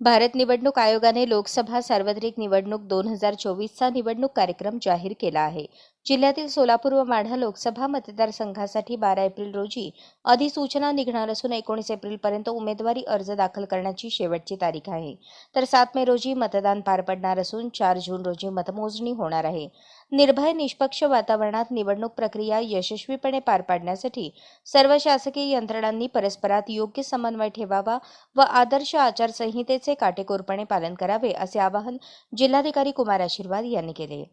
भारत निवडणूक आयोगाने लोकसभा सार्वत्रिक निवडणूक दोन हजार चोवीसचा निवडणूक कार्यक्रम जाहीर केला आहे. जिल्ह्यातील सोलापूर व माढा लोकसभा मतदारसंघासाठी बारा एप्रिल रोजी अधिसूचना निघणार असून एकोणीस एप्रिलपर्यंत उमेदवारी अर्ज दाखल करण्याची शेवटची तारीख आहे. तर सात मे रोजी मतदान पार पडणार असून चार जून रोजी मतमोजणी होणार आहे. निर्भय निष्पक्ष वातावरणात निवडणूक प्रक्रिया यशस्वीपणे पार पाडण्यासाठी सर्व शासकीय यंत्रणांनी परस्परात योग्य समन्वय ठेवावा व आदर्श आचारसंहितेचे काटेकोरपणे पालन करावे असे आवाहन जिल्हाधिकारी कुमार आशीर्वाद यांनी केले.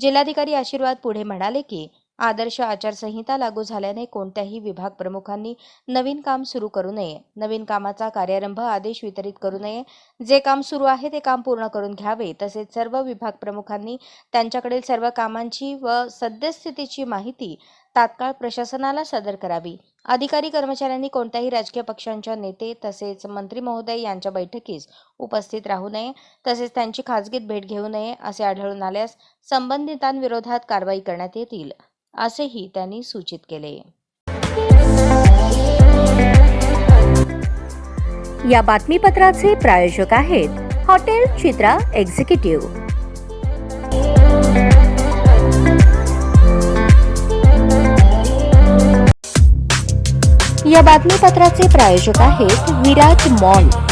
जिल्हाधिकारी आशीर्वाद पुढे म्हणाले की आदर्श आचारसंहिता लागू झाल्याने कोणत्याही विभाग प्रमुखांनी नवीन काम सुरू करू नये. नवीन कामाचा कार्यारंभ आदेश वितरित करू नये. जे काम सुरू आहे ते काम पूर्ण करून घ्यावे. तसेच सर्व विभाग प्रमुखांनी त्यांच्याकडील सर्व कामांची व सद्यस्थितीची माहिती तात्काळ प्रशासनाला सादर करावी. अधिकारी कर्मचाऱ्यांनी कोणत्याही राजकीय पक्षांच्या नेते तसेच मंत्री महोदय यांच्या बैठकीस उपस्थित राहू नये. तसेच त्यांची खाजगीत भेट घेऊ नये असे आढळून आल्यास संबंधितांविरोधात कारवाई करण्यात येतील. असेही त्यांनी सूचित केले. या बातमीपत्राचे प्रायोजक आहेत हॉटेल चित्रा एक्झिक्युटिव्ह. या बातमीपत्राचे प्रायोजक आहेत विराट मॉल.